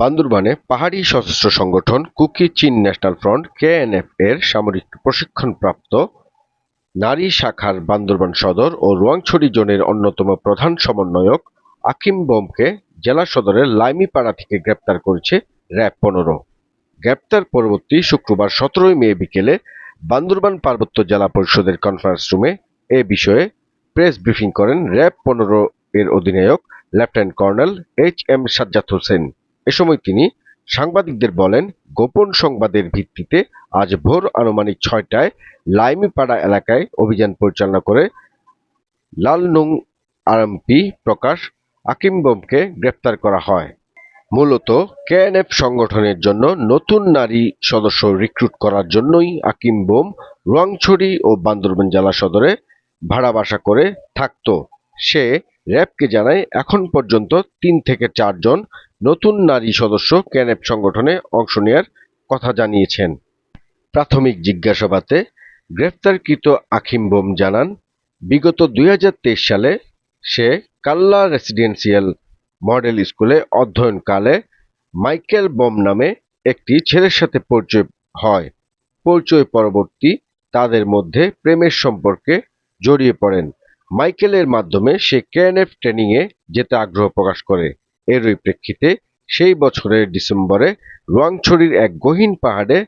বান্দরবানে পাহাড়ি সশস্ত্র সংগঠন কুকি চীন ন্যাশনাল ফ্রন্ট, কেএনএফ এর সামরিক প্রশিক্ষণপ্রাপ্ত নারী শাখার বান্দরবান সদর ও রোয়াংছড়ি জোনের অন্যতম প্রধান সমন্বয়ক আকিম বোমকে জেলা সদরের লাইমিপাড়া থেকে গ্রেপ্তার করেছে র্যাব পনেরো। গ্রেপ্তার পরবর্তী শুক্রবার সতেরোই মে বিকেলে বান্দরবান পার্বত্য জেলা পরিষদের কনফারেন্স রুমে এ বিষয়ে প্রেস ব্রিফিং করেন র্যাব পনেরো এর অধিনায়ক lieutenant colonel H M Sajjad Hossain. এ সময় তিনি সাংবাদিকদের বলেন, গোপন সংবাদের ভিত্তিতে আজ ভোর আনুমানিক ছয়টায় লাইমিপাড়া এলাকায় অভিযান পরিচালনা করে লালনুং আরএমপি প্রকাশ আকিম বোমকে গ্রেপ্তার করা হয়। মূলত কেএনএফ সংগঠনের জন্য নতুন নারী সদস্য রিক্রুট করার জন্যই আকিম বোম রোয়াংছড়ি ও বান্দরবান জেলা সদরে ভাড়া বাসা করে থাকত। সে র্যাবকে জানায়, এখন পর্যন্ত তিন থেকে চারজন নতুন নারী সদস্য ক্যানেপ সংগঠনে অংশ নেয়ার কথা জানিয়েছেন। প্রাথমিক জিজ্ঞাসাবাদে গ্রেফতারকৃত আখিম বোম জানান, বিগত দুই হাজার তেইশ সালে সে কাল্লা রেসিডেন্সিয়াল মডেল স্কুলে অধ্যয়নকালে মাইকেল বোম নামে একটি ছেলের সাথে পরিচয় হয়। পরিচয় পরবর্তী তাদের মধ্যে প্রেমের সম্পর্কে জড়িয়ে পড়েন। মাইকেলের মাধ্যমে সে কেএনএফ ট্রেনিংয়ে যেতে আগ্রহ প্রকাশ করে। এরই প্রেক্ষিতে সেই বছরের ডিসেম্বরে রোয়াংছড়ির এক গহীন পাহাড়ে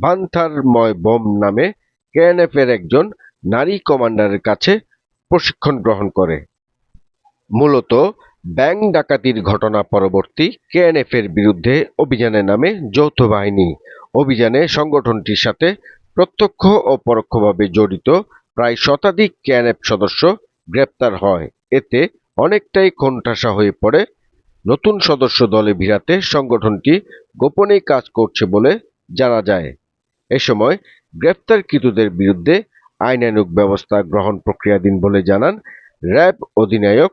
ভান্থারময় বোম নামে কেএনএফ এর একজন নারী কমান্ডারের কাছে প্রশিক্ষণ গ্রহণ করে। মূলত ব্যাংক ডাকাতির ঘটনা পরবর্তী কেএনএফ এর বিরুদ্ধে অভিযানে নামে যৌথ বাহিনী। অভিযানে সংগঠনটির সাথে প্রত্যক্ষ ও পরোক্ষভাবে জড়িত প্রায় শতাধিক কেএনএফ সদস্য গ্রেপ্তার হয়। এতে অনেকটাই কোণঠাসা হয়ে পড়ে নতুন সদস্য দলে ভিড়াতে সংগঠনটি গোপনে কাজ করছে বলে জানা যায়। এ সময় গ্রেপ্তারকৃতদের বিরুদ্ধে আইনানুগ ব্যবস্থা গ্রহণ প্রক্রিয়াধীন বলে জানান র্যাব অধিনায়ক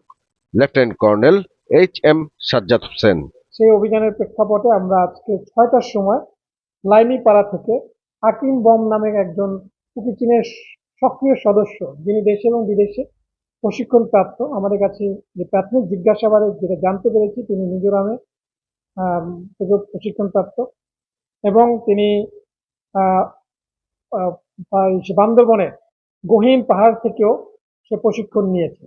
lieutenant colonel H M Sajjad Hossain. সেই অভিযানের প্রেক্ষাপটে আমরা আজকে ছয়টার সময় লাইনিপাড়া থেকে হাকিম বম নামে একজন কুকি চীনের সক্রিয় সদস্য, যিনি দেশে এবং বিদেশে প্রশিক্ষণ প্রাপ্ত আমাদের কাছে যে প্রাথমিক জিজ্ঞাসাবাদে যেটা জানতে পেরেছি, তিনি মিজোরামে প্রশিক্ষণ প্রাপ্ত এবং তিনি বান্দরবনে গহীন পাহাড় থেকেও সে প্রশিক্ষণ নিয়েছে।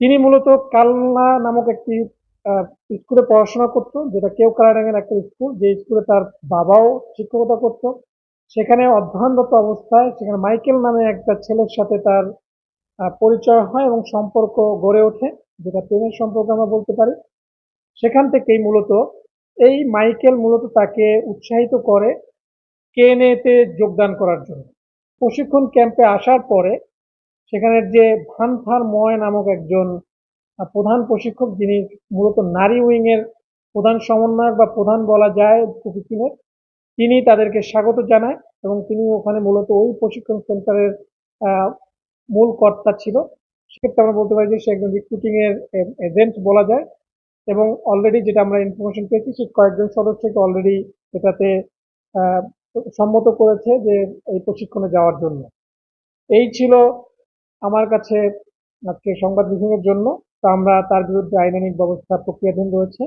তিনি মূলত কালনা নামক একটি স্কুলে পড়াশোনা করতো, যেটা কেউ কালাডাঙ্গের একটা স্কুল, যে স্কুলে তার বাবাও শিক্ষকতা করতো। সেখানে অধ্যয়নরত অবস্থায় সেখানে মাইকেল নামে একটা ছেলের সাথে তার পরিচয় হয় এবং সম্পর্ক গড়ে ওঠে, যেটা প্রেমের সম্পর্ক আমরা বলতে পারি। সেখান থেকেই মূলত এই মাইকেল মূলত তাকে উৎসাহিত করে কেএনএতে যোগদান করার জন্য। প্রশিক্ষণ ক্যাম্পে আসার পরে সেখানের যে ভানথার ময় নামক একজন প্রধান প্রশিক্ষক যিনি মূলত নারী উইংয়ের প্রধান সমন্বয়ক বা প্রধান বলা যায় প্রশিক্ষণের তিনি তাদেরকে স্বাগত জানায় এবং তিনি ওখানে মূলত ওই প্রশিক্ষণ সেন্টারের মূল কর্তা ছিল। সেক্ষেত্রে আমরা বলতে পারি যে সে একজন রিক্রুটিং এর এজেন্ট বলা যায় এবং অলরেডি যেটা আমরা ইনফরমেশন পেয়েছি, সে কয়েকজন সদস্যকে অলরেডি এটাতে সম্মত করেছে যে এই প্রশিক্ষণে যাওয়ার জন্য। এই ছিল আমার কাছে আজকে সংবাদ ব্রিফিং এর জন্য। তো আমরা তার বিরুদ্ধে আইনানিক ব্যবস্থা প্রক্রিয়াধীন রয়েছে।